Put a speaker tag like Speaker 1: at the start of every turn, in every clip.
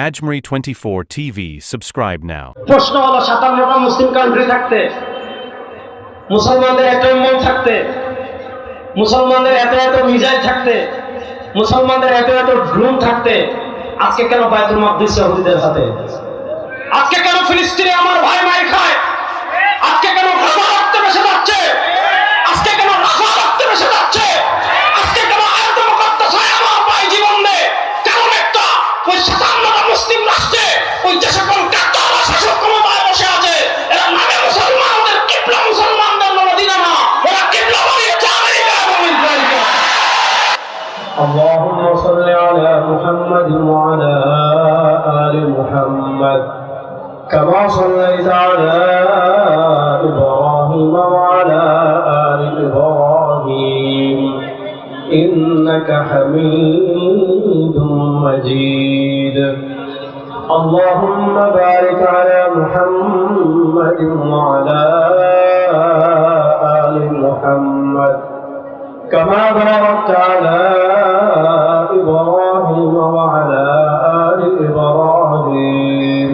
Speaker 1: Ajmeri 24 TV. Subscribe now.
Speaker 2: প্রশ্ন হলো সাতান্নটা মুসলিম country থাকতে, মুসলমানদের এত মন থাকতে, মুসলমানদের এত এত মিজাইল থাকতে, মুসলমানদের এত এত ড্রোন থাকতে, আজকে কেন বায়তুল মাকদিস ইহুদিদের হাতে আজকে কেন ফিলিস্তিনে আমার ভাই মাই খায় আজকে কেন বেসে যাচ্ছে ওই যে সকল কাত্তারা শাসক ক্ষমতায় বসে আছে এরা নামে মুসলমান ওদের কিবলা মুসলমানদের মদিনা না ওরা কিবলা বানিয়েছে আমেরিকা এবং ইসরায়েলকে اللهم صل على محمد وعلى آل محمد كما صليت على إبراهيم وعلى آل إبراهيم إنك حميد مجيد اللهم بارك على محمد وعلى آل محمد كما باركت على إبراهيم وعلى آل إبراهيم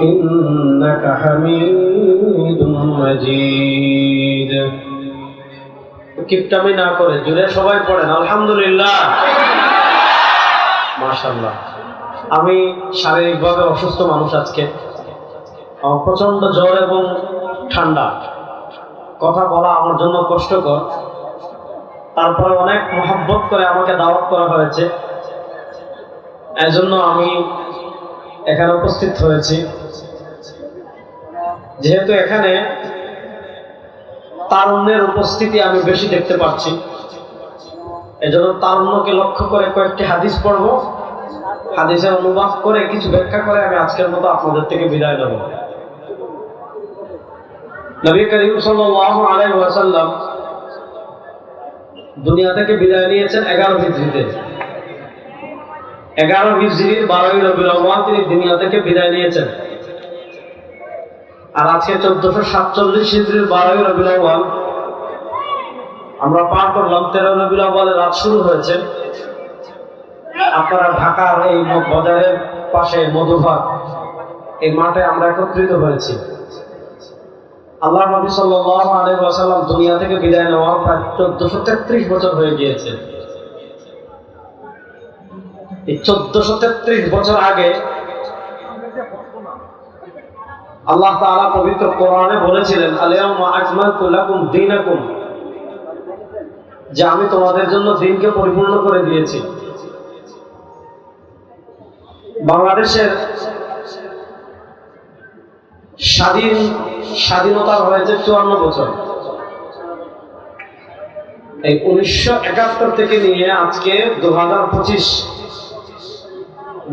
Speaker 2: إنك حميد مجيد কিপটামি না করে জুড়ে সবাই পড়েন আলহামদুলিল্লাহ মাশাল্লাহ আমি শারীরিকভাবে অসুস্থ মানুষ আজকে। আমার প্রচণ্ড জ্বর এবং ঠান্ডা। কথা বলা আমার জন্য কষ্টকর। তারপরে অনেক মহাব্বত করে আমাকে দাওয়াত করা হয়েছে। এজন্য আমি এখানে উপস্থিত হয়েছি। যেহেতু এখানে তারুণ্যের উপস্থিতি আমি বেশি দেখতে পাচ্ছি। এজন্য তারুণ্যকে লক্ষ্য করে কয়েকটি হাদিস পড়ব। হাদিসের অনুবাদ করে কিছু ব্যাখ্যা করে আমি আজকের মতো আপনাদের থেকে বিদায় নেব। নবী করিম ওয়াসাল্লাম দুনিয়া থেকে বিদায় নিয়েছেন এগারো হিজড়িতে। এগারো হিজড়ির বারোই রবিউল আউয়াল তিনি দুনিয়া থেকে বিদায় নিয়েছেন। আর আজকে চোদ্দশো সাতচল্লিশ হিজড়ির বারোই রবিউল আউয়াল আমরা পার করলাম তেরো রবিউল আউয়ালের রাত শুরু হয়েছে। আপনারা ঢাকার এই বাজারের পাশে মধুভাগ এই মাঠে আমরা একত্রিত হয়েছি। আল্লাহ নবী ওয়াসাল্লাম দুনিয়া থেকে বিদায় নেওয়ার প্রায় চোদ্দশো তেত্রিশ বছর হয়ে গিয়েছে। এই চোদ্দশো তেত্রিশ বছর আগে আল্লাহ তাআলা পবিত্র কোরআনে বলেছিলেন আলিয়াউমা আকমালতু লাকুম দীনাকুম, যে আমি তোমাদের জন্য দিনকে পরিপূর্ণ করে দিয়েছি। বাংলাদেশের স্বাধীন স্বাধীনতা হয়েছে চুয়ান্ন বছর। এই উনিশশো একাত্তর থেকে নিয়ে আজকে দু হাজার পঁচিশ।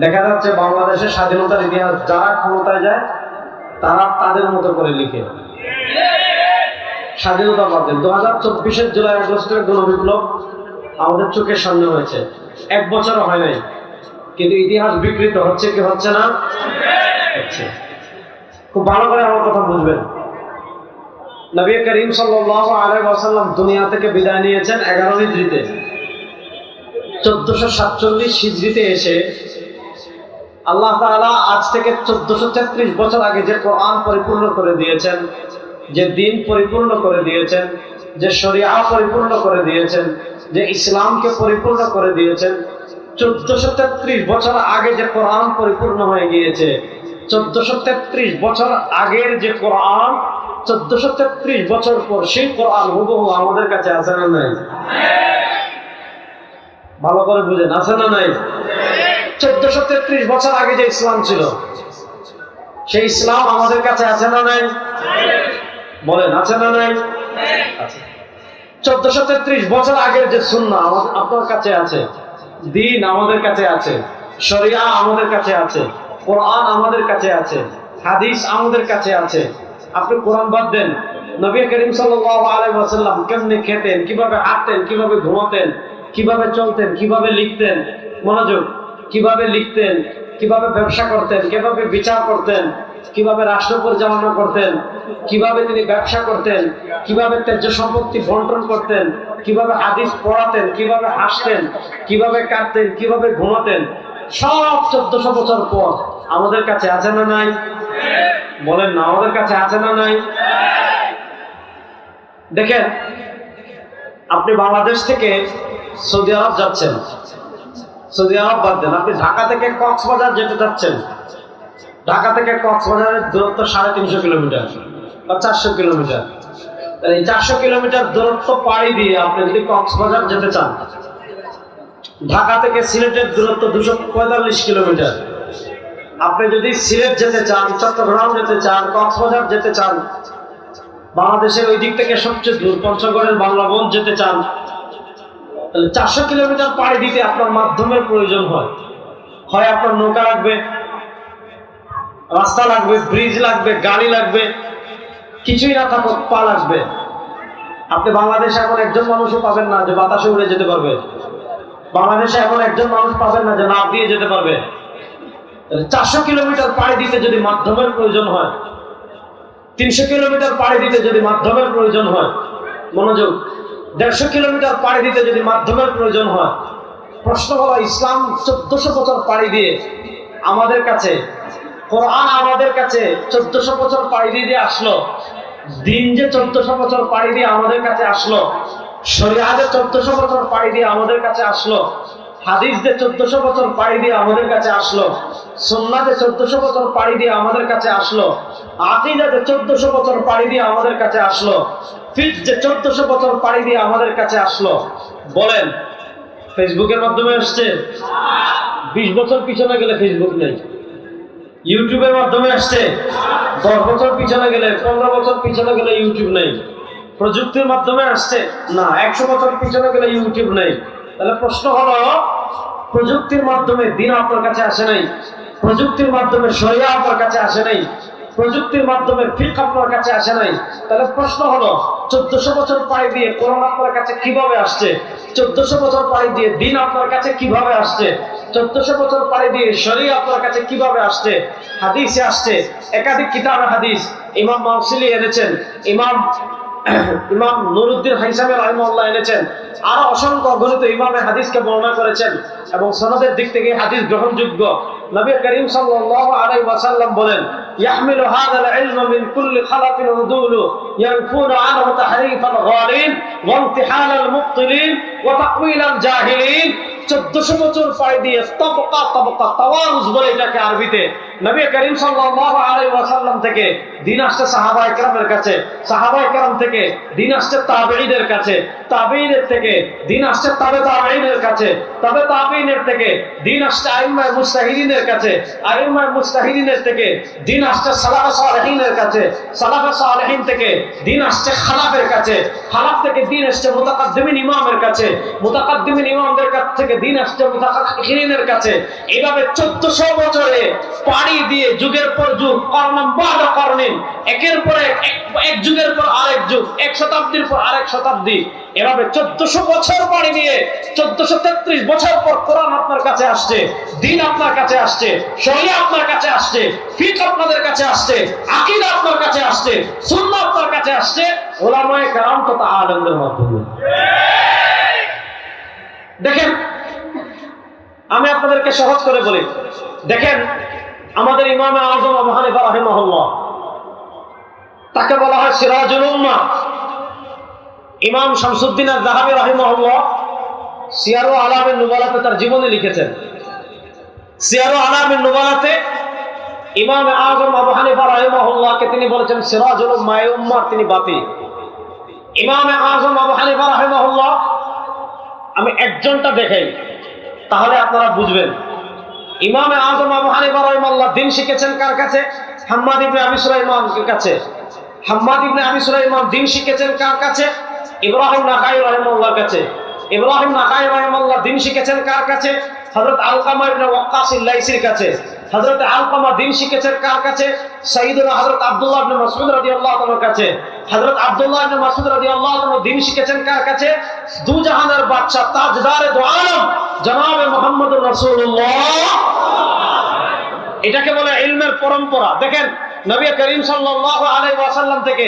Speaker 2: দেখা যাচ্ছে বাংলাদেশের স্বাধীনতার ইতিহাস যারা ক্ষমতায় যায়, তারা তাদের মতো করে লিখে। স্বাধীনতা পাবে দু হাজার চব্বিশের জুলাই আগস্টের গণবিপ্লব আমাদের চোখের সামনে হয়েছে। এক বছরও হয় নাই। কিন্তু ইতিহাস বিকৃত হচ্ছে কি হচ্ছে না? খুব ভালো করে আমার কথা বুঝবেন। নবী করিম সাল্লাল্লাহু আলাইহি ওয়াসাল্লাম দুনিয়া থেকে বিদায় নিয়েছেন এগারো হিজরিতে চোদ্দশো সাতচল্লিশ হিজরিতে এসে আল্লাহ তাআলা আজ থেকে চোদ্দশো তেত্রিশ বছর আগে যে কোরআন পরিপূর্ণ করে দিয়েছেন, যে দিন পরিপূর্ণ করে দিয়েছেন, যে শরিয়া পরিপূর্ণ করে দিয়েছেন, যে ইসলামকে পরিপূর্ণ করে দিয়েছেন চোদ্দশো তেত্রিশ বছর আগে যে কোরআন পরিপূর্ণ হয়ে গিয়েছে চোদ্দশো তেত্রিশ বছর আগের যে কোরআন চোদ্দশো তেত্রিশ বছর পর সেই কোরআন হুবহু আমাদের কাছে আছে না নাই? ভালো করে বুঝেন আছে না নাই? চোদ্দশো তেত্রিশ বছর আগে যে ইসলাম ছিল সেই ইসলাম আমাদের কাছে আছে না নাই? বলেন আছে না নাই? চোদ্দশো তেত্রিশ বছর আগের যে সুন্না আপনার কাছে আছে। দিন আমাদের কাছে আছে, শরিয়া আমাদের কাছে আছে, কোরআন আমাদের কাছে আছে, হাদিস আমাদের কাছে আছে। আপনি কোরআন বাদ দেন, নবী করিম ওয়াসাল্লাম কেমনে খেতেন, কীভাবে হাঁটতেন, কীভাবে ঘুমাতেন, কীভাবে চলতেন, কীভাবে লিখতেন, মনোযোগ, কীভাবে লিখতেন, কীভাবে ব্যবসা করতেন, কীভাবে বিচার করতেন, কীভাবে রাষ্ট্র পরিচালনা করতেন, কীভাবে তিনি ব্যবসা করতেন, কীভাবে ত্যায্য সম্পত্তি বন্টন করতেন কীভাবে হাদিস পড়াতেন, কীভাবে হাসতেন, কীভাবে কাটতেন কীভাবে ঘুমাতেন, সব চোদ্দশো বছর পর আমাদের কাছে আছে না নাই? বলেন না, আমাদের কাছে আছে না নাই? দেখেন, আপনি বাংলাদেশ থেকে সৌদি আরব যাচ্ছেন। সৌদি আরব বাদ দেন, আপনি ঢাকা থেকে কক্সবাজার যেতে চাচ্ছেন ঢাকা থেকে কক্সবাজারের দূরত্ব সাড়ে তিনশো কিলোমিটার বা চারশো কিলোমিটার। তাহলে চারশো কিলোমিটার দূরত্ব পাড়ি দিয়ে আপনি যদি কক্সবাজার যেতে চান, ঢাকা থেকে সিলেটের দূরত্ব দুশো পঁয়তাল্লিশ কিলোমিটার। আপনি যদি সিলেট যেতে চান, চট্টগ্রাম যেতে চান, কক্সবাজার যেতে চান, বাংলাদেশের ওই দিক থেকে সবচেয়ে দূর, পঞ্চগড়ের বাংলা বন যেতে চান, তাহলে চারশো কিলোমিটার পাড়ি দিতে আপনার মাধ্যমের প্রয়োজন হয়। হয় আপনার নৌকা লাগবে, রাস্তা লাগবে, ব্রিজ লাগবে, গাড়ি লাগবে কিছুই না থাকুক, পা লাগবে। আপনি বাংলাদেশে এখন একজন মানুষও পাবেন না যে বাতাসে উড়ে যেতে পারবে। বাংলাদেশে এখন একজন মানুষ পাবেন না যে নাপ দিয়ে যেতে পারবে। চারশো কিলোমিটার পাড়ি দিতে যদি মাধ্যমের প্রয়োজন হয়, তিনশো কিলোমিটার পাড়ি দিতে যদি মাধ্যমের প্রয়োজন হয়, মনোযোগ, দেড়শো কিলোমিটার পাড়ি দিতে যদি মাধ্যমের প্রয়োজন হয়, প্রশ্ন হলো ইসলাম চোদ্দশো বছর পাড়ি দিয়ে আমাদের কাছে, কোরআন আমাদের কাছে চোদ্দশো বছর পাড়ি দিয়ে আসলো। দিন যে চোদ্দশো বছর পাড়ি দিয়ে আমাদের কাছে আসলো শরিয়াতে চোদ্দশো বছর পাড়ি দিয়ে আমাদের কাছে আসলো, হাদিস যে চোদ্দশো বছর পাড়ি দিয়ে আমাদের কাছে আসলো সুন্নাতে চোদ্দশো বছর পাড়ি দিয়ে আমাদের কাছে আসলো আকিদাতে চোদ্দশো বছর পাড়ি দিয়ে আমাদের কাছে আসলো ফিট যে চোদ্দশো বছর পাড়ি দিয়ে আমাদের কাছে আসলো, বলেন ফেসবুকের মাধ্যমে আসছে বিশ বছর পিছনে গেলে ফেসবুক নেই। ইউটিউবের মাধ্যমে আসছে। দশ বছর পিছনে গেলে, পনেরো বছর পিছনে গেলে ইউটিউব নেই। প্রযুক্তির মাধ্যমে আসছে। না, একশো বছর পিছনে গেলে ইউটিউব নেই। তাহলে প্রশ্ন হলো, প্রযুক্তির মাধ্যমে দিন আপনার কাছে আসে নাই? প্রযুক্তির মাধ্যমে সরিয়া আপনার কাছে আসে নাই? প্রযুক্তির মাধ্যমে ফিক আপনার কাছে আসে নাই। তাহলে প্রশ্ন হলো, চোদ্দশো বছর পাড়ি দিয়ে কোরআন আপনার কাছে কীভাবে আসছে? চোদ্দশো বছর পাড়ি দিয়ে দিন আপনার কাছে কীভাবে আসছে? চোদ্দশো বছর পাড়ি দিয়ে শরীর আপনার কাছে কীভাবে আসছে? হাদিসে আসছে, একাধিক কিতাব হাদিস। ইমাম মাউসিলি এনেছেন, ইমাম ইমাম নুরুদ্দিন হাইসামে রহমল্লাহ এনেছেন, আরও অসংখ্য অগণিত ইমামে হাদিসকে বর্ণনা করেছেন এবং সনদের দিক থেকে হাদিস গ্রহণযোগ্য। নবী করিম সাল্লাল্লাহু আলাইহি ওয়াসাল্লাম বলেন يحمل هذا العلم من كل خلف عدول ينفون عنه تحريف الغالين وامتحان المبطلين وتأويل الجاهلين চোদ্দশো বছর পাড়ি দিয়ে তবকা তবকা তাওয়ারুজ বলে এটাকে আরবিতে নবী করিম সাল্লাল্লাহু আলাইহি ওয়াসাল্লাম থেকে, দিন আসছে কাছে, সাহাবা থেকে, দিন আসছে তাবেঈদের কাছে, তাবেঈদের থেকে, দিন আসছে তাবে কাছে, তবে থেকে, দিন আসছে মুস্তাহিদিনের কাছে মুস্তাহিদিনের থেকে, দিন আসছে সালেহিনের কাছে সালেহিন থেকে, দিন আসছে খালাফের কাছে, খালাফ থেকে দিন আসছে মুতাকাদ্দিমিন ইমামের কাছে, মুতাকাদ্দিমিন ইমামদের কাছ থেকে দিন আসছে মুতাকাদ্দিমিনের কাছে। এইভাবে 1400 বছরে পাড়ি দিয়ে যুগের পর যুগ কর্ণম বাদ কর্ণিন একের পর এক যুগের পর আরেক যুগ, এক শতাব্দীর পর আরেক শতাব্দী। এভাবে চোদ্দশো বছর পাড়ি দিয়ে চোদ্দশো তেত্রিশ বছর পর কোরআন আপনার কাছে আসছে, দিন আপনার কাছে আসছে, শরীর আপনার কাছে আসছে, ফিক আপনাদের কাছে আসছে, আকিদা আপনার কাছে আসছে শূন্য আপনার কাছে আসছে, ওলামায় কারাম তথা আনন্দের মাধ্যমে দেখেন, আমি আপনাদেরকে সহজ করে বলি। দেখেন আমাদের ইমামে আজম আবু হানিফা রাহিমাহুল্লাহ, তাকে বলা হয় সিরাজুল উম্মাহ ইমাম শামসুদ্দিন আর জাহাবি রাহিমাহুল্লাহ সিয়ারো আলামের নুবালাতে তার জীবনে লিখেছেন। সিয়ারো আলামের নুবালাতে ইমাম আজম আবু হানিফা রাহিমাহুল্লাহকে তিনি বলেছেন, সিরাজুল এই উম্মার তিনি বাতি ইমাম আজম আবু হানিফা রাহিমাহুল্লাহ, আমি একজনটা দেখাই, তাহলে আপনারা বুঝবেন। ইমাম আজম আবু হানিফা রহিমাল্লাহ দিন শিখেছেন কার কাছে? হাম্মাদ ইবনে আবি সুলাইমানের কাছে। হাম্মাদ ইবনে আবি সুলাইমান দিন শিখেছেন কার কাছে? ইব্রাহিম নাকাই রহিমাল্লাহর কাছে। ইব্রাহিম নাকাই রহিমাল্লাহ দিন শিখেছেন কার কাছে? হযরত আলকামা ইবনে ওয়াক্কাস কাছে হজরত আলকামা দিন শিখেছেন কার কাছে? সাইয়্যিদুনা হজরত আব্দুল্লাহ ইবনে মাসউদ রাদিয়াল্লাহু তাআলার কাছে। হযরত আব্দুল্লাহ ইবনে মাসউদ রাদিয়াল্লাহু তাআলা দিন শিখেছেন কার কাছে? দু জাহানের বাদশা তাজদারে দু আলম, জনাবে মুহাম্মদুর রাসূলুল্লাহ। এটাকে বলে ইলমের পরম্পরা। দেখেন নবী করিম আলাইহি ওয়াসাল্লাম থেকে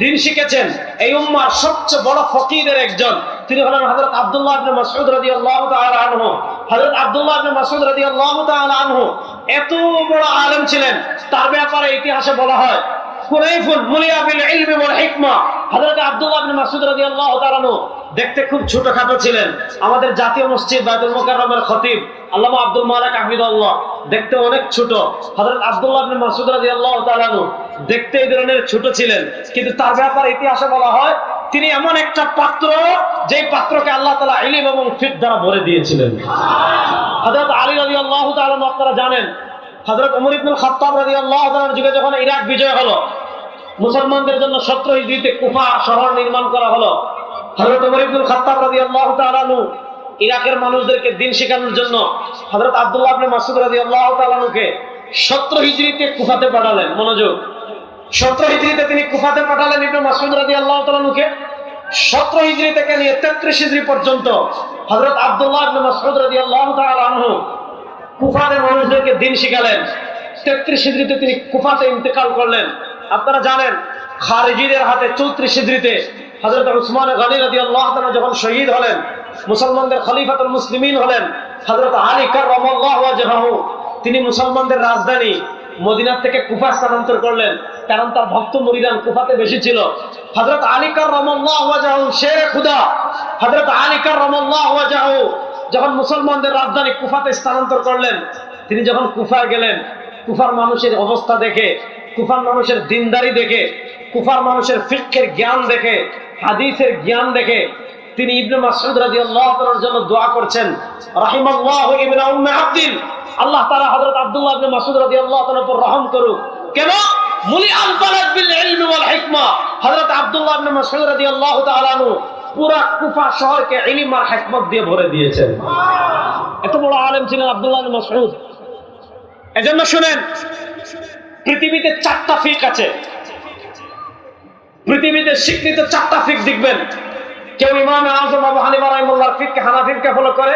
Speaker 2: দিন শিখেছেন, এই উম্মার সবচেয়ে বড় ফকিরের একজন। তিনি হলেন হযরত আব্দুল্লাহ ইবনে মাসউদ রাদিয়াল্লাহু তাআলা আনহু। হযরত আব্দুল্লাহ ইবনে মাসউদ রাদিয়াল্লাহু তাআলা আনহু এত বড় আলেম ছিলেন, তার ব্যাপারে ইতিহাসে বলা হয় দেখতে খুব ছোটখাটো ছিলেন। আমাদের জাতীয় মসজিদ বাইতুল মুকাররমের খতিব, আল্লামা আব্দুল মালিক হাফিজাল্লাহ দেখতে অনেক ছোট। হযরত আব্দুল্লাহ ইবনে মাসউদ রাদিয়াল্লাহু তাআলা আনহু দেখতে এই ধরনের ছোট ছিলেন। কিন্তু তার ব্যাপারে ইতিহাসে বলা হয়, তিনি এমন একটা পাত্র যেই পাত্রকে আল্লাহ তালা ইলম এবং ফিক দ্বারা ভরে দিয়েছিলেন। হযরত আলী রাদিয়াল্লাহু তাআলা আনহু আপনারা জানেন হযরত ওমর ইবনুল খাত্তাব রাদিয়াল্লাহু তাআলার যুগে যখন ইরাক বিজয় হলো, মুসলমানদের জন্য সত্র হিজরিতে কুফা শহর নির্মাণ করা হলো। হযরত ওমর ইবনুল খাত্তাব রাদিয়াল্লাহু তাআলা আনহু ইরাকের মানুষদেরকে দিন শেখানোর জন্য হযরত আবদুল্লাহ ইবনে মাসউদ রাদিয়াল্লাহু তাআলা আনহুকে সত্র হিজরিতে কুফাতে পাঠালেন। মনোযোগ। সত্র হিজরিতে তিনি কুফাতে পাঠালেন ইবনে মাসুদ রাদিয়াল্লাহু তাআলা আনহুকে। সত্র হিজরি থেকে নিয়ে তেত্রিশ হিজরি পর্যন্ত হযরত আব্দুল্লাহ ইবনে মাসউদ রাদিয়াল্লাহু তাআলা কুফাতে মানুষদেরকে দিন শিখালেন। তেত্রিশ হিজড়িতে তিনি কুফাতে ইন্তেকাল করলেন। আপনারা জানেন, খারিজিদের হাতে চৌত্রিশ হিজড়িতে হজরত উসমান গানি রাজি আল্লাহ যখন শহীদ হলেন, মুসলমানদের খলিফাতুল মুসলিমিন হলেন হজরত আলী কার তিনি মুসলমানদের রাজধানী মদিনার থেকে কুফা স্থানান্তর করলেন। কারণ তার ভক্ত মরিদান কুফাতে বেশি ছিল। হজরত আলিকার রমাল্লাহু শের খুদা। হজরত আলিকার রমাল্লাহু যখন মুসলমানদের রাজধানী কুফাতে স্থানান্তর করলেন, তিনি যখন কুফায় গেলেন, কুফার মানুষের অবস্থা দেখে, কুফার মানুষের দিনদারি দেখে, কুফার মানুষের ফিক্কের জ্ঞান দেখে, হাদিসের জ্ঞান দেখে, তিনি ইবনে মাসউদ রাদিয়াল্লাহু তাআলার জন্য দোয়া করছেন, রাহিমাল্লাহু ইবনে উম্মে আব্দিন। আল্লাহ তাআলা হযরত আব্দুল্লাহ ইবনে মাসউদ রাদিয়াল্লাহু তাআলার উপর রহম করুক। কেন? মুলি আল বালাদ বিল ইলমি ওয়াল হিকমা। হযরত আব্দুল্লাহ ইবনে মাসউদ রাদিয়াল্লাহু তাআলা পুরা কুফা শহরকে ইলম আর হিকমত দিয়ে ভরে দিয়েছেন। এত বড় আলেম ছিলেন আব্দুল্লাহ মাসউদ। এজন্য শুনেন, পৃথিবীতে চারটা ফিক আছে। পৃথিবীতে স্বীকৃত চারটা ফিক দেখবেন। কেউ ইমামে আজম আবু হানিফা রহিমুল্লাহর ফিককে হানাফিকে ফলো করে,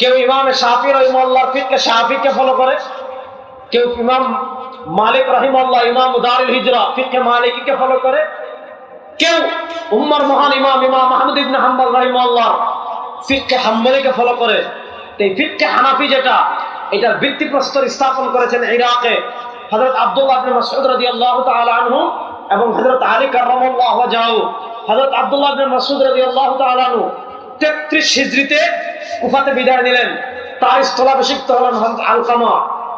Speaker 2: কেউ ইমামে শাফি রহিমুল্লাহর ফিককে শাফিকে ফলো করে, কেউ ইমাম মালিক রহিমুল্লাহ ইমাম দারুল হিজরা ফিককে মালিককে ফলো করে। কেউ উম্মার মহান ইমাম ইমাম মাহমুদ ইবনে হাম্বল রহিমুল্লাহ ফিককে হাম্বলিকে ফলো করে। এই ফিককে হানাফি যেটা, এটার ভিত্তিপ্রস্তর স্থাপন করেছেন ইরাকে হযরত আব্দুল্লাহ ইবনে মাসউদ রাদিয়াল্লাহু তাআলা আনহু এবং হযরত আলী কাররামাল্লাহু ওয়াজহু। হযরত আব্দুল্লাহ ইবনে মাসউদ রাদিয়াল্লাহু তাআলা আনহু 33 হিজরিতে কুফাতে বিদায় নিলেন। তার স্থলাভিষিক্ত হলেন হযরত আলকামা।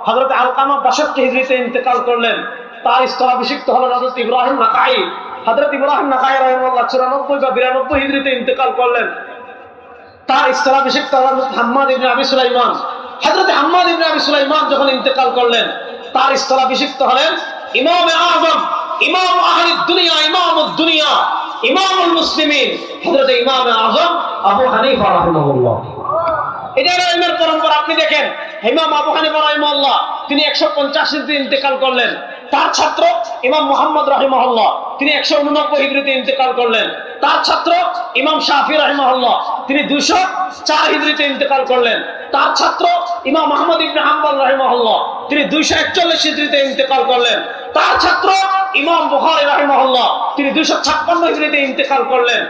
Speaker 2: হযরত আলকামা 62 হিজরিতে ইন্তেকাল করলেন। তার স্থলাভিষিক্ত হলেন হযরত ইব্রাহিম নাকাই হযরত ইব্রাহিম নাকাই রাহিমাহুল্লাহ 94 বা 92 হিজরিতে ইন্তেকাল করলেন। তার স্থলাভিষিক্ত হাম্মাদ ইবনে আবি সুলাইমান। হযরত হাম্মাদ ইবনে আবি সুলাইমান যখন ইন্তেকাল করলেন, তার স্থলাভিষিক্ত হলেন ইমাম আজম, ইমাম আহলি দুনিয়া ইমাম দুনিয়া, ইমামুল মুসলিমিন। হযরত ইমাম আজম আবু হানিফা রাহিমাহুল্লাহ। এটা ইলমের পরম্পরা। আপনি দেখেন, ইমাম আবু হানিফা রাহিমাহুল্লাহ, তিনি 150 হিজরিতে ইন্তেকাল করলেন। তার ছাত্র ইমাম মুহাম্মদ রাহিমাহুল্লাহ। তিনি 189 হিজরিতে ইন্তেকাল করলেন। তার ছাত্র ইমাম শাফি রাহিমাহুল্লাহ। তিনি 204 হিজরিতে ইন্তেকাল করলেন। তার ছাত্র ইমাম আহমদ ইবনে হাম্বল রাহিমাহুল্লাহ। তিনি 241 হিজরিতে ইন্তেকাল করলেন। তার ছাত্র ইমাম বুখারী রাহিমাহুল্লাহ। তিনি 256 হিজরিতে ইন্তেকাল করলেন।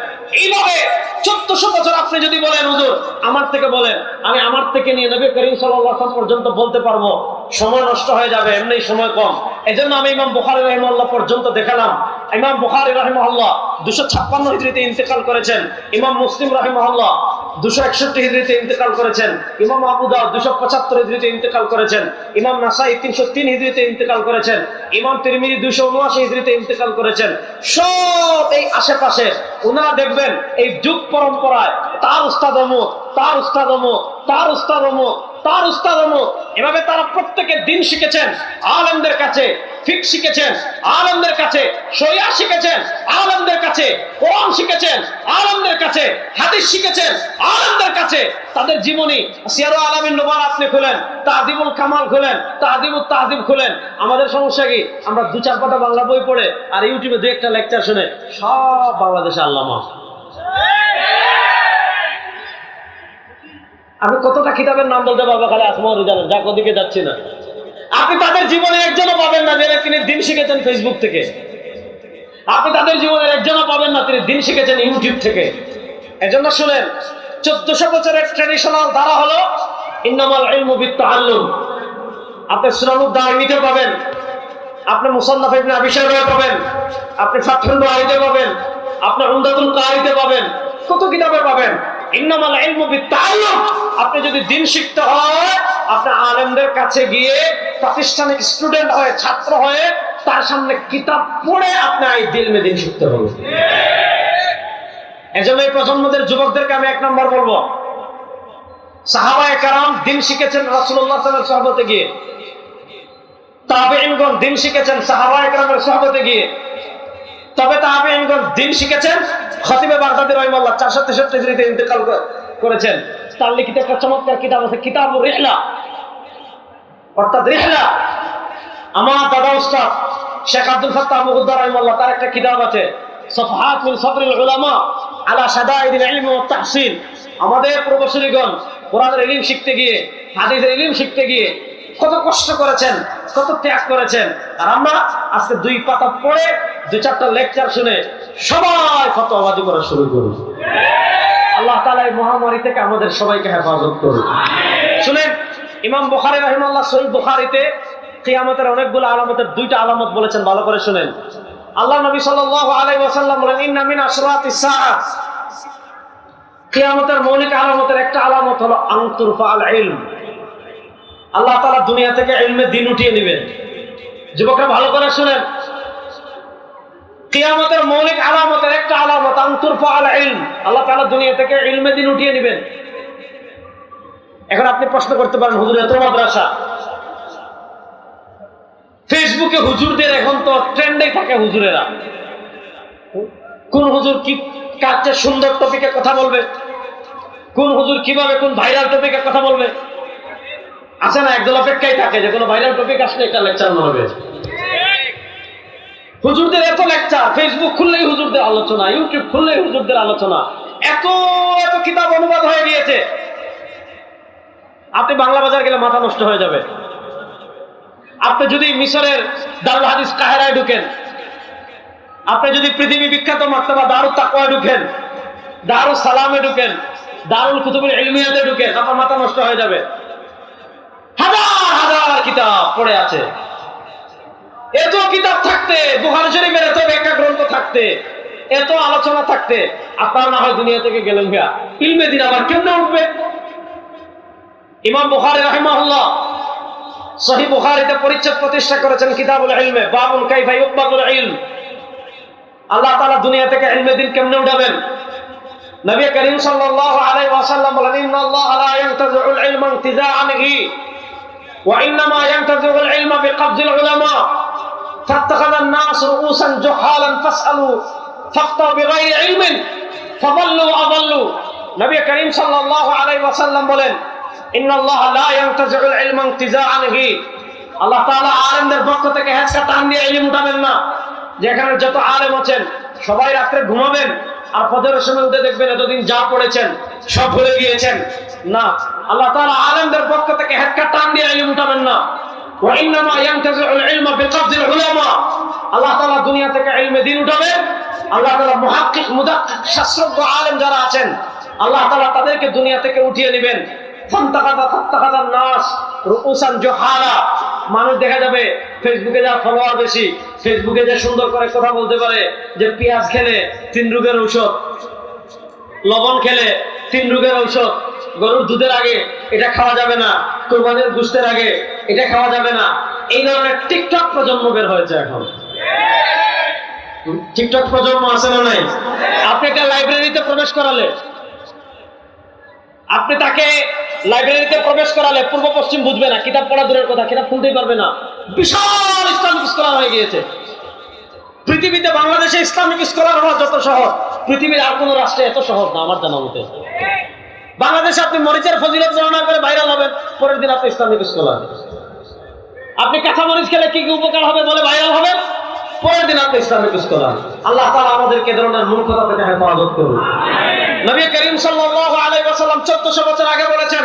Speaker 2: এইভাবে চোদ্দশো বছর আপনি যদি বলেন, হুজুর, আমার থেকে বলেন, আমি আমার থেকে নিয়ে নবী করিম আলাইহি পর্যন্ত বলতে পারব। সময় নষ্ট হয়ে যাবে, এমনি সময় কম। এজন্য আমি ইমাম বুখারী রাহিমাহুল্লাহ পর্যন্ত দেখালাম। ইমাম বুখারী রাহিমাহুল্লাহ দুশো ছাপ্পান্ন হিজরিতে ইন্তেকাল করেছেন। ইমাম মুসলিম রাহিমাহুল্লাহ দুশো একষট্টি হিজরিতে ইন্তেকাল করেছেন। ইমাম আবু দাউদ দুশো পঁচাত্তর হিজরিতে ইন্তেকাল করেছেন। ইমাম নাসাই তিনশো তিন হিজরিতে ইন্তেকাল করেছেন। ইমাম তিরমিজি দুশো উনআশি হিজরিতে ইন্তেকাল করেছেন। সব এই আশেপাশে উনারা দেখবেন এই যুগ পরম্পরায়, তার উস্তাদ অমুক, তার উস্তাদ অমুক, তার উস্তাদ অমুক, তার উস্তাদ অমুক, এভাবে তারা প্রত্যেকে দিন শিখেছেন, আলেমদের কাছে ফিক শিখেছেন, আলেমদের কাছে শিখেছেন, আলেমদের কাছে কোরআন শিখেছেন, আলেমদের কাছে হাদিস শিখেছেন, আলেমদের কাছে তাদের জীবনী, সিয়ারু আলামিন নোমান আপনি খুলেন তাদিবুল কামাল খুলেন তাদিবুল তাদিব খুলেন। আমাদের সমস্যা কি? আমরা দু চার পাতা বাংলা বই পড়ে আর ইউটিউবে দু একটা লেকচার শুনে সব বাংলাদেশে আল্লামা। আমি কতটা কিতাবের নাম বলতে পারব খালি আসমা জানেন যাক ওদিকে যাচ্ছি না। আপনি তাদের জীবনে একজনও পাবেন না যারা তিনি দিন শিখেছেন ফেসবুক থেকে। আপনি তাদের জীবনের একজনও পাবেন না তিনি দিন শিখেছেন ইউটিউব থেকে। এজন্য শুনেন, চোদ্দশো বছরের ট্রেডিশনাল ধারা হলো, ইন্নামাল ইলমু বিত্তাআল্লুম আপনি সুনানুদ দাওয়াইতে পাবেন। আপনি মুসান্নাফ ইবনে আবি পাবেন। আপনি ফাতহুল বারিতে পাবেন। আপনি উমদাতুল কারিতে পাবেন। কত কিতাবে পাবেন। ইন্নামাল ইলমু বিত্তাআল্লুম আপনি যদি দিন শিখতে হয় আলেমদের কাছে গিয়ে প্রাতিষ্ঠানিক স্টুডেন্ট হয়ে, ছাত্র হয়ে, তার সামনে কিতাব পড়ে আপনি এই দিল মে দিন শিখতে হবে। এজন্য এই প্রজন্মদের, যুবকদেরকে আমি এক নম্বর বলব। সাহাবায়ে কারাম দিন শিখেছেন রাসূলুল্লাহ সাল্লাল্লাহু আলাইহি গিয়ে। তাবেঈনগণ দিন শিখেছেন সাহাবায়ে কারামের সাহাবতে গিয়ে। তবে তাবেঈনগণ দিন শিখেছেন। খতিবে বাগদাদি রাহিমাহুল্লাহ 463 হিজরিতে ইন্তেকাল করে- করেছেন। তার লিখিত একটা চমৎকার কিতাব আছে কিতাব রিহলা। অর্থাৎ রিহলা। আমার দাদা উস্তাদ শেখ আব্দুল ফাত্তাহ মুকুদ্দার রাহিমাহুল্লাহ তার একটা কিতাব আছে সফহাত মিন সদরিল উলামা আলা শাদাইদিল ইলমি ওয়াত তাহসিন আমাদের প্রবর্তনীগণ কোরআনের ইলম শিখতে গিয়ে হাদিসের ইলম শিখতে গিয়ে কত কষ্ট করেছেন। কত ত্যাগ করেছেন? আর আমরা আজকে দুই পাতা পড়ে দুই চারটা লেকচার শুনে সবাই ফতোয়াবাজি করা শুরু করি। আল্লাহ তাআলা এই মহামারী থেকে আমাদের সবাইকে হেফাজত করুন। শুনেন, ইমাম বুখারী রাহিমাল্লাহ সহিহ বুখারীতে কিয়ামতের অনেকগুলো আলামতের দুইটা আলামত বলেছেন, ভালো করে শুনেন। আল্লাহ নবী সাল্লাল্লাহু আলাইহি ওয়াসাল্লাম বলেন, ইন্না মিন আশরাতিস সাআ কিয়ামতের মৌলিক আলামতের একটা আলামত হলো আনতুরফা আল ইলম আল্লাহ তালা দুনিয়া থেকে ইলমে দিন উঠিয়ে নেবেন। যুবকরা ভালো করে শুনেন। কিয়ামতের মৌলিক আলামতের একটা আলামত, আনতুরফা আল ইলম। আল্লাহ তালা দুনিয়া থেকে ইলমে দিন উঠিয়ে নেবেন। এখন আপনি প্রশ্ন করতে পারেন, হুজুর, এত মাদ্রাসা? ফেসবুকে হুজুরদের এখন তো ট্রেন্ডে থাকে হুজুরেরা। কোন হুজুর কি চেয়ে সুন্দর টপিকে কথা বলবে? কোন হুজুর কীভাবে কোন ভাইরাল টপিকে কথা বলবে? আছে না, একদল অপেক্ষায় থাকে, যে কোনো ভাইরাল টপিক আসলে একটা লেকচার মনে হবে হুজুরদের এত লেকচার ফেসবুক খুললেই হুজুরদের আলোচনা ইউটিউব খুললেই হুজুরদের আলোচনা। এত এত কিতাব অনুবাদ হয়ে গিয়েছে। আপনি বাংলা বাজার গেলে মাথা নষ্ট হয়ে যাবে। আপনি যদি মিশরের দারুল হাদিস কাহেরায় ঢুকেন, আপনি যদি পৃথিবী বিখ্যাত মাক্তাবা দারুল তাকওয়ায় ঢুকেন, দারুল সালামে ঢুকেন, দারুল কুতুবুল ইলমিয়াতে ঢুকেন, আপনার মাথা নষ্ট হয়ে যাবে। হাজার হাজার কিতাব পড়ে আছে। এত কিতাব থাকতে বুহার শরীফের এত ব্যাখ্যা গ্রন্থ থাকতে, এত আলোচনা থাকতে, আপনার না হয় দুনিয়া থেকে গেলেন ভাইয়া ইলমে দিন আবার উঠবে? ইমাম বুখারী রাহিমাহুল্লাহ সহি বুখারীতে পরিচ্ছেদ প্রতিষ্ঠা করেছেন কিতাবুল ইলমে বাবুল কাইফা ইউকবাদুল ইলম। আল্লাহ তাআলা দুনিয়া থেকে ইলমে দিন কেমনে উঠাবেন? নবী করিম সাল্লাল্লাহু আলাইহি ওয়াসাল্লাম বলেন, ইন্নাল্লাহ লা ইয়ানতাজিউল ইলমা ইনতিজাআন হি ওয়া ইন্নামা ইয়ানতাজিউল ইলমা বিকবজিল উলামা فاتخذ الناس رؤوسا جهالا فاسألوا فافتوا بغير علم فضلوا وأضلوا নবী করিম সাল্লাল্লাহু আলাইহি ওয়াসাল্লাম বলেন ইন্নাল্লাহ লা ইয়ানতাজিউল ইলমা ইনতিজাআন হি আল্লাহ তাআলা আলেমদের পক্ষ থেকে হেঁচকা টান দিয়ে ইলম উঠাবেন না যেখানে যত আলেম আছেন সবাই রাত্রে ঘুমাবেন আর ফজরের সময় উঠে দেখবেন এতদিন যা পড়েছেন সব ভুলে গিয়েছেন না আল্লাহ তাআলা আলেমদের পক্ষ থেকে হেক্কা টান দিয়ে ইলম উঠাবেন না। ওয়া ইন্নামা ইয়ানতাজিউল ইলমা বিকবজিল উলামা। আল্লাহ তাআলা দুনিয়া থেকে ইলমে দিন উঠাবেন আল্লাহ তাআলা মুহাক্কিক, মুদাক্কিক, শাস্ত্রজ্ঞ আলেম যারা আছেন, আল্লাহ তাআলা তাদেরকে দুনিয়া থেকে উঠিয়ে নেবেন। মানুষ দেখা যাবে ফেসবুকে যা ফলোয়ার বেশি, ফেসবুকে যে সুন্দর করে কথা বলতে পারে, যে পেঁয়াজ খেলে তিন রোগের ঔষধ, লবণ খেলে তিন রোগের ঔষধ গরুর দুধের আগে এটা খাওয়া যাবে না, কোরবানির গুস্তের আগে এটা খাওয়া যাবে না। এই ধরনের টিকটক প্রজন্ম বের হয়েছে এখন। টিকটক প্রজন্ম আছে না নাই? আপনি একটা লাইব্রেরিতে প্রবেশ করালে, আপনি তাকে লাইব্রেরিতে প্রবেশ করালে পূর্ব পশ্চিম বুঝবে না, কিতাব পড়া দূরের কথা, কিতাব খুলতেই পারবে না। বিশাল ইসলামিক স্কলার হয়ে গিয়েছে। পৃথিবীতে বাংলাদেশে ইসলামিক স্কলার হওয়া যত সহজ, পৃথিবীর আর কোনো রাষ্ট্রে এত সহজ না, আমার জানা মতে। বাংলাদেশে আপনি মরিচের ফজিলত বর্ণনা করে ভাইরাল হবেন, পরের দিন আপনি ইসলামিক স্কলার আপনি কাঁচা মরিচ খেলে কি কি উপকার হবে বলে ভাইরাল হবেন পরের দিন আপনি ইসলামিক স্কলার আল্লাহ তালা আমাদেরকে ধরনের মূর্খতা থেকে হেফাজত করুন। নবী করিম সাল্লাল্লাহু আলাইহি ওয়াসাল্লাম 1400 বছর আগে বলেছেন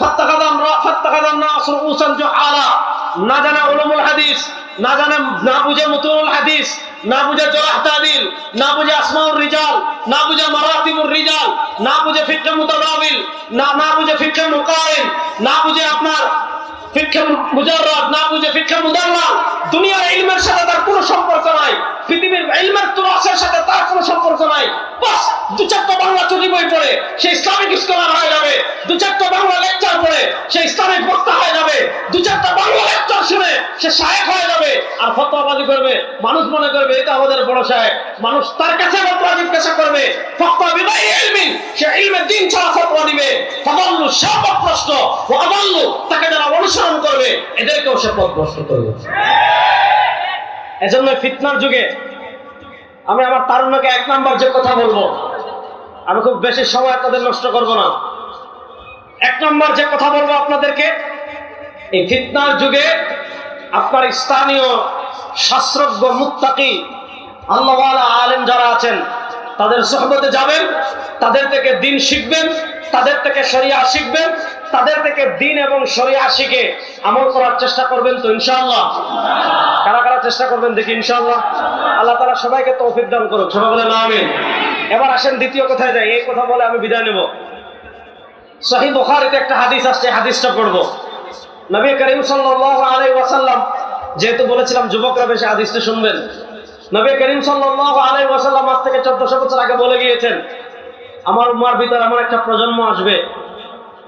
Speaker 2: ফাত্তাকাদাম রা ফাত্তাকাদাম নাস রুউসান জুহালা না জানা ওলমুল হাদিস, না জানা, না বুঝে মুতুল হাদিস, না বুঝে জরাহ না বুঝে আসমাউর রিজাল, না বুঝে মারাতিবুর রিজাল, না বুঝে ফিকহ মুতাদাবিল না না বুঝে ফিকহ মুকারিন না বুঝে আপনার মুজাররাদ, না বুঝে ফিকহ মুদাল্লাল। দুনিয়ার ইলমের সাথে তার কোনো সম্পর্ক নাই। পৃথিবীর ইলমের তুলাসের সাথে তার কোনো সম্পর্ক নাই। বাস দু চারটা বাংলা চুরি বই পড়ে, সে ইসলামিক স্কলার হয়ে যাবে। দু চারটা বাংলা লেকচার পড়ে, সে ইসলামিক বক্তা হয়ে যাবে। দু চারটা বাংলা লেকচার শুনে সে শায়েক হয়ে যাবে। আর ফতোয়াবাজি করবে। মানুষ মনে করবে, এটা আমাদের বড় সাহেব মানুষ তার কাছে ফতোয়া জিজ্ঞাসা করবে, ফতোয়া বিবাহ ইলমিন সে ইলমের দিন ছাড়া ফতোয়া দিবে। সব প্রশ্ন তাকে যারা অনুসরণ করবে, এদেরকেও সে পথভ্রষ্ট করবে এজন্য ফিতনার যুগে আমি আমার তারুণ্যকে এক নাম্বার যে কথা বলব, আমি খুব বেশি সময় আপনাদের নষ্ট করব না। এক নম্বর যে কথা বলব আপনাদেরকে, এই ফিতনার যুগে আপনার স্থানীয় শাস্ত্রজ্ঞ মুত্তাকি আল্লাহওয়ালা আলেম যারা আছেন, তাদের সহমতে যাবেন, তাদের থেকে দিন শিখবেন, তাদের থেকে শরিয়া শিখবেন তাদের থেকে দিন এবং শরিয়া শিখে আমল করার চেষ্টা করবেন তো ইনশাআল্লাহ? কারা কারা চেষ্টা করবেন দেখি ইনশাআল্লাহ? আল্লাহ তারা সবাইকে তৌফিক দান করুক, সবাই বলে না আমিন। এবার আসেন দ্বিতীয় কথায় যাই, এই কথা বলে আমি বিদায় নেব। সহি বুখারীতে একটা হাদিস আসছে হাদিসটা পড়ব। নবী করিম সাল্লাল্লাহু আলাইহি ওয়াসাল্লাম, যেহেতু বলেছিলাম যুবকরা বেশি হাদিসটা শুনবেন, নবী করিম সাল্লাল্লাহু আলাইহি ওয়াসাল্লাম আজ থেকে 1400 বছর আগে বলে গিয়েছেন, আমার উম্মার ভিতর এমন একটা প্রজন্ম আসবে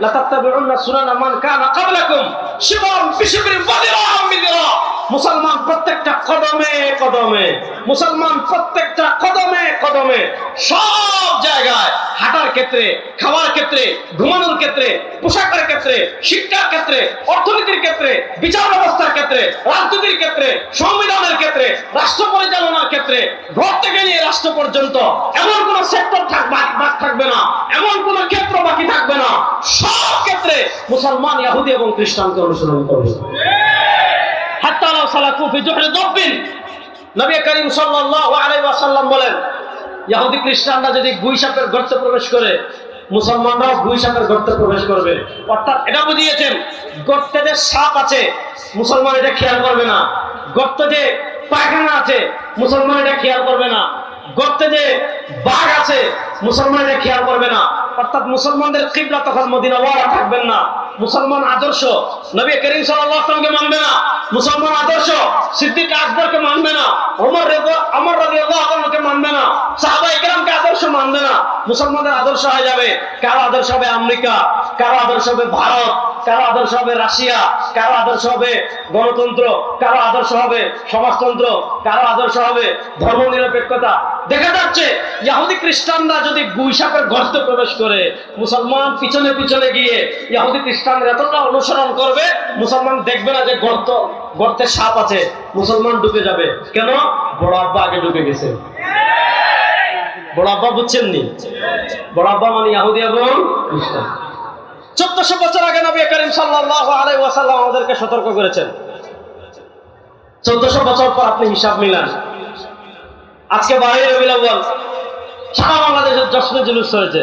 Speaker 2: লাতাত্তাবিউন্না সুনানা মান কানা ক্বাবলাকুম শিবরাম বিশিবরিন ওয়া দিরাআন বিদিরা মুসলমান প্রত্যেকটা কদমে কদমে, মুসলমান প্রত্যেকটা কদমে কদমে, সব জায়গায় হাঁটার ক্ষেত্রে, খাওয়ার ক্ষেত্রে, ঘুমানোর ক্ষেত্রে, পোশাকের ক্ষেত্রে, শিক্ষার ক্ষেত্রে, অর্থনীতির ক্ষেত্রে, বিচার ব্যবস্থার ক্ষেত্রে, রাজনীতির ক্ষেত্রে, সংবিধানের ক্ষেত্রে, রাষ্ট্র পরিচালনার ক্ষেত্রে, ঘর থেকে নিয়ে রাষ্ট্র পর্যন্ত এমন কোন সেক্টর বাদ থাকবে না, এমন কোন ক্ষেত্র বাকি থাকবে না। সব ক্ষেত্রে মুসলমান ইহুদি এবং খ্রিস্টানকে অনুসরণ করবে। ওয়াসাল্লাম বলেন খ্রিস্টানরা যদি গর্তে প্রবেশ করে প্রবেশ করবে। অর্থাৎ এটা বুঝিয়েছেন, গর্তে যে সাপ আছে, মুসলমান এটা খেয়াল করবে না। গর্তে যে পায়খানা আছে, মুসলমান এটা খেয়াল করবে না। গর্তে যে বাঘ আছে মুসলমান খেয়াল করবে না। অর্থাৎ মুসলমানদের কিবলা তখন মদিনা ওয়ালা থাকবেন না। মুসলমান আদর্শ, নবী করিম ওয়াসাল্লামকে মানবে না। মুসলমান আদর্শ, সিদ্দিক আকবরকে মানবে না। ওমর আমর রাদিয়াল্লাহু আনহুকে মানবে না। সাহাবা ইকরামকে আদর্শ মানবে না। মুসলমানদের আদর্শ হয়ে যাবে, কারও আদর্শ হবে আমেরিকা, কারও আদর্শ হবে ভারত, কারও আদর্শ হবে রাশিয়া, কারও আদর্শ হবে গণতন্ত্র, কারও আদর্শ হবে সমাজতন্ত্র, কারও আদর্শ হবে ধর্মনিরপেক্ষতা। দেখা যাচ্ছে ইহুদি খ্রিস্টানরা যদি গুইসাপের গর্তে প্রবেশ করে, মুসলমান পিছনে পিছনে গিয়ে ইহুদি খ্রিস্টানরা এতটা অনুসরণ করবে, মুসলমান দেখবে না যে গর্ত গর্তে সাপ আছে, মুসলমান ঢুকে যাবে। কেন? বড় আব্বা আগে ঢুকে গেছে। বড় আব্বা বুঝছেন নি বড় আব্বা মানে ইহুদি এবং খ্রিস্টান। চোদ্দশো বছর আগে নবী করিম সাল্লাল্লাহু আলাইহি ওয়াসাল্লাম আমাদেরকে সতর্ক করেছেন। চোদ্দশো বছর পর আপনি হিসাব মিলান। আজকে বারোই রবিউল সারা বাংলাদেশের জশ্ন জুলুস হয়েছে।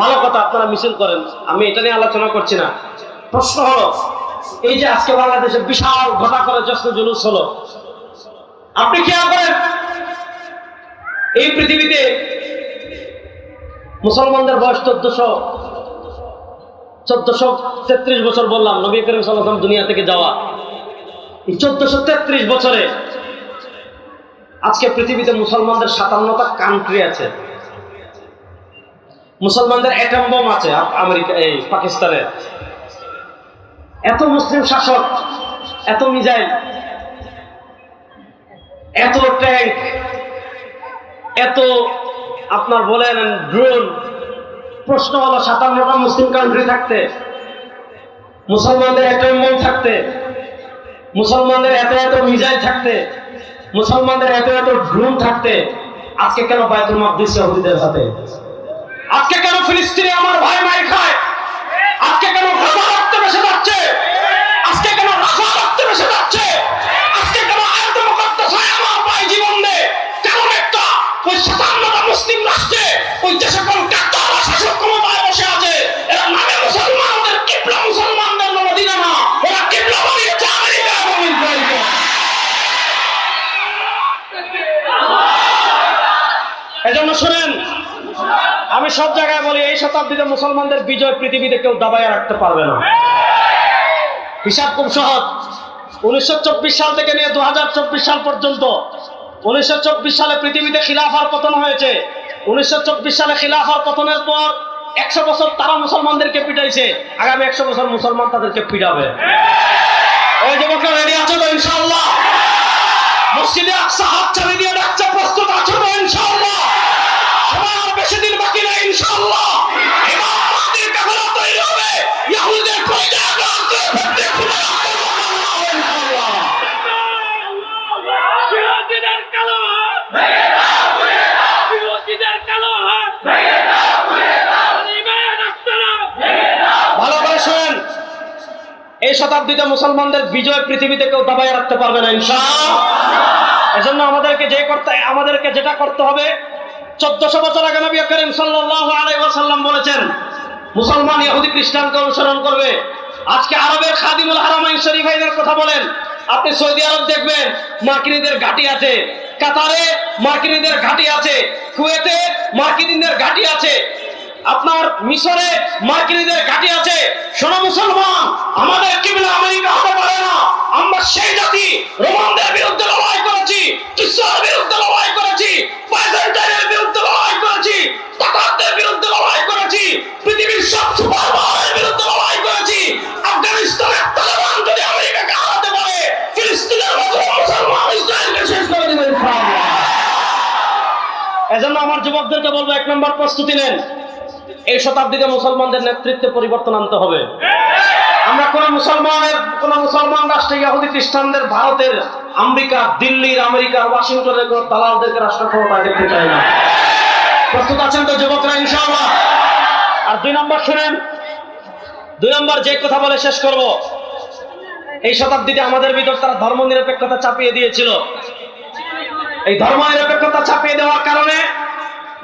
Speaker 2: ভালো কথা, আপনারা মিছিল করেন। আমি এটা নিয়ে আলোচনা করছি না। প্রশ্ন হলো, এই যে আজকে বাংলাদেশে বিশাল ঘটা করে জশ্ন জুলুস হলো, আপনি খেয়াল করেন, এই পৃথিবীতে মুসলমানদের বয়স চোদ্দশো চোদ্দশো তেত্রিশ বছর বললাম, নবী করিম সাল্লাম দুনিয়া থেকে যাওয়া। এই চোদ্দশো তেত্রিশ বছরে আজকে পৃথিবীতে মুসলমানদের সাতান্নটা কান্ট্রি আছে। মুসলমানদের অ্যাটম বোম আছে আমেরিকা, এই পাকিস্তানে। এত মুসলিম শাসক, এত মিজাইল এত ট্যাঙ্ক এত আপনার বলেন ড্রোন প্রশ্ন হলো, সাতান্নটা মুসলিম কান্ট্রি থাকতে, মুসলমানদের অ্যাটম বোম থাকতে, মুসলমানদের এত এত মিজাইল থাকতে মুসলমানদের এত এত ড্রোন থাকতে আজকে কেন বায়তুল মাকদিস ইহুদিদের হাতে? আজকে কেন ফিলিস্তিনে আমার ভাই মাই খায়? আজকে কেন গাজা রক্তে বেসে যাচ্ছে? আজকে কেন রাফা রক্তে বেসে যাচ্ছে? আজকে কেন আয়াত মুকাদ্দাসায় আমার ভাই জীবন দে? কারণ একটা ওই সাতান্নটা মুসলিম রাষ্ট্রে ওই দেশে কোন এজন্য শুনেন, আমি সব জায়গায় বলি, এই শতাব্দীতে মুসলমানদের বিজয় পৃথিবীতে কেউ দাবায় রাখতে পারবে না। হিসাব খুব সহজ। উনিশশো সাল থেকে নিয়ে দু হাজার চব্বিশ সাল পর্যন্ত, উনিশশো চব্বিশ সালে পৃথিবীতে খিলাফার পতন হয়েছে। উনিশশো সালে খিলাফার পতনের পর একশো বছর তারা মুসলমানদেরকে পিটাইছে। আগামী একশো বছর মুসলমান তাদেরকে পিটাবে। যুবকরা রেডি তো, ইনশাআল্লাহ? মসজিদে আকসা হাত চালিয়ে দিয়ে ডাকছে, প্রস্তুত তো আর বেশি দিন বাকি নেই ইনশাআল্লাহ। কাফেলা তৈরি হবে। এই শতাব্দীতে মুসলমানদের বিজয় পৃথিবীতে কেউ দাবায় রাখতে পারবে না ইনশাআল্লাহ। এজন্য আমাদেরকে যে করতে আমাদেরকে যেটা করতে হবে চোদ্দশো বছর আগে নবী করিম সাল্লাহ আলাই ওয়াসাল্লাম বলেছেন, মুসলমান ইহুদি খ্রিস্টানকে অনুসরণ করবে। আজকে আরবের খাদিমুল হারামাইন শরীফাইনের কথা বলেন। আপনি সৌদি আরব দেখবেন, মার্কিনীদের ঘাঁটি আছে। কাতারে মার্কিনীদের ঘাঁটি আছে। কুয়েতে মার্কিনীদের ঘাঁটি আছে। আপনার মিশরে মার্কিনীদের ঘাঁটি আছে। শোনো মুসলমান, আমাদের কিবলা আমেরিকা হতে পারে না। আমরা সেই জাতি, রোমানদের বিরুদ্ধে লড়াই করেছি খ্রিস্টানের বিরুদ্ধে লড়াই করেছি বাইজেন্টাইনের বিরুদ্ধে লড়াই করেছি তাতারদের বিরুদ্ধে লড়াই করেছি, পৃথিবীর সব সুপার পাওয়ারের বিরুদ্ধে লড়াই করেছি। আফগানিস্তানের তালেবান যদি আমেরিকাকে হারাতে পারে, ফিলিস্তিনের মতো মুসলমান ইসরায়েলকে শেষ করে দেবে। ইনশাআল্লাহ এজন্য আমার যুবকদেরকে বলব, এক নম্বর প্রস্তুতি নেন। এই শতাব্দীতে মুসলমানদের নেতৃত্বে পরিবর্তন আনতে হবে। আমরা কোন মুসলমানের, কোন মুসলমান রাষ্ট্রে ইহুদি খ্রিস্টানদের, ভারতের, আমেরিকা, দিল্লির, আমেরিকা, ওয়াশিংটনের কোন দালালদেরকে রাষ্ট্র ক্ষমতায় দেখতে চাই না। প্রস্তুত আছেন তো যুবকরা, ইনশাআল্লাহ? আর দুই নম্বর শুনেন। দুই নম্বর যে কথা বলে শেষ করব। এই শতাব্দীতে আমাদের ভিতর তারা ধর্ম নিরপেক্ষতা চাপিয়ে দিয়েছিল। এই ধর্ম নিরপেক্ষতা চাপিয়ে দেওয়ার কারণে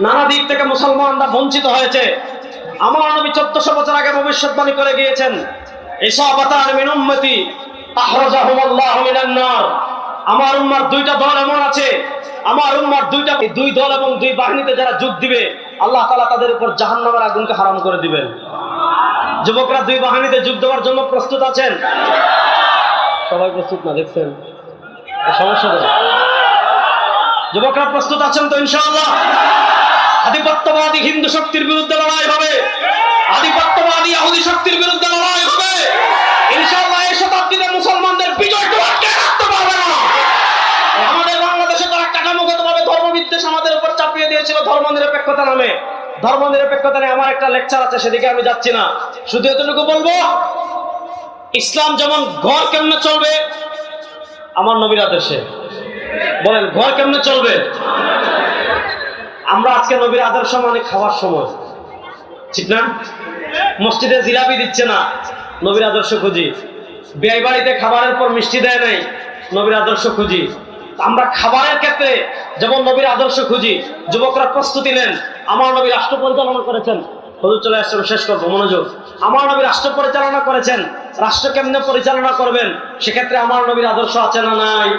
Speaker 2: নানা দিক থেকে মুসলমানরা বঞ্চিত হয়েছে। আমার নবী চোদ্দশো বছর আগে ভবিষ্যৎবাণী করে গিয়েছেন আমার উম্মার দুইটা দল এমন আছে, আমার উম্মার দুইটা দুই দল এবং দুই বাহিনীতে যারা যোগ দিবে, আল্লাহ তাআলা তাদের উপর জাহান্নামের আগুনকে হারাম করে দিবেন। যুবকরা দুই বাহিনীতে যোগ দেওয়ার জন্য প্রস্তুত আছেন? সবাই প্রস্তুত না, দেখছেন? সমস্যা যুবকরা প্রস্তুত আছেন তো ইনশাআল্লাহ? আধিপত্যবাদী হিন্দু শক্তির বিরুদ্ধে লড়াই হবে। আধিপত্যবাদী আহুদি শক্তির বিরুদ্ধে লড়াই হবে। ইনশাআল্লাহ এই শতাব্দীতে মুসলমানদের বিজয় আমাদের বাংলাদেশে আমাদের উপর চাপিয়ে দিয়েছিল নামে। ধর্ম নিরপেক্ষতা আমার একটা লেকচার আছে, সেদিকে আমি যাচ্ছি না। বলব, ইসলাম যেমন ঘর কেমনে চলবে? আমার নবীর আদেশে বলেন, ঘর কেমনে চলবে? আমরা আজকে নবীর আদর্শ মানে খাওয়ার সময়। ঠিক না? মসজিদে জিলাপি দিচ্ছে না নবীর আদর্শ খুঁজি। বিয়ে বাড়িতে খাবারের পর মিষ্টি দেয় নাই নবীর আদর্শ খুঁজি। আমরা খাবারের ক্ষেত্রে যেমন নবীর আদর্শ খুঁজি, যুবকরা প্রস্তুতি নেন। আমার নবী রাষ্ট্র পরিচালনা করেছেন। হুজুর চলে আসছেন, শেষ করব, মনোযোগ। আমার নবী রাষ্ট্র পরিচালনা করেছেন। রাষ্ট্র কেমনে পরিচালনা করবেন? সেক্ষেত্রে আমার নবীর আদর্শ আছে না নাই?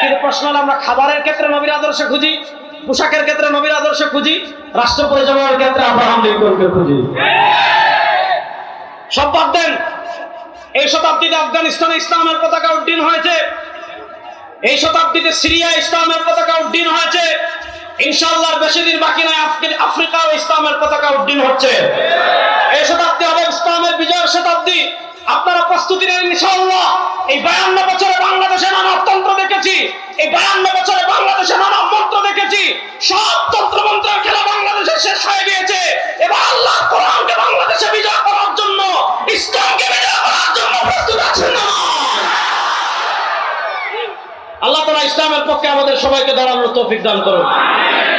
Speaker 2: কিন্তু প্রশ্ন হলো, আমরা খাবারের ক্ষেত্রে নবীর আদর্শ খুঁজি? পোশাকের ক্ষেত্রে নবীর আদর্শ খুঁজি, রাষ্ট্র পরিচালনার ক্ষেত্রে আব্রাহাম লিঙ্কনকে খুঁজি। সব বাদ দেন, এই শতাব্দীতে আফগানিস্তানে ইসলামের পতাকা উড্ডীন হয়েছে, এই শতাব্দীতে সিরিয়া ইসলামের পতাকা উড্ডীন হয়েছে ইনশাআল্লাহ বেশি দিন বাকি নয় আফ্রিকা আফ্রিকাও ইসলামের পতাকা উড্ডীন হচ্ছে। এই শতাব্দী হবে ইসলামের বিজয়ের শতাব্দী। আপনারা প্রস্তুতি নেন ইনশাআল্লাহ। এই বায়ান্ন বছরে বাংলাদেশে নানা তন্ত্র দেখেছি। এই বায়ান্ন বছরে বাংলাদেশে নানা মন্ত্র দেখেছি। সব তন্ত্র মন্ত্রের খেলা বাংলাদেশে শেষ হয়ে গিয়েছে। এবার আল্লাহ কোরআনকে বাংলাদেশে বিজয় করার জন্য, ইসলামকে বিজয় করার জন্য প্রস্তুত আছেন না? আল্লাহ তালা ইসলামের পক্ষে আমাদের সবাইকে দাঁড়ানোর তৌফিক দান করুন।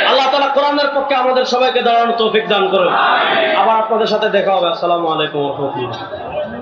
Speaker 2: আল্লাহ তালা কোরআনের পক্ষে আমাদের সবাইকে দাঁড়ানোর তৌফিক দান করুন। আবার আপনাদের সাথে দেখা হবে। আসসালামু আলাইকুম রহমতুল্লাহ।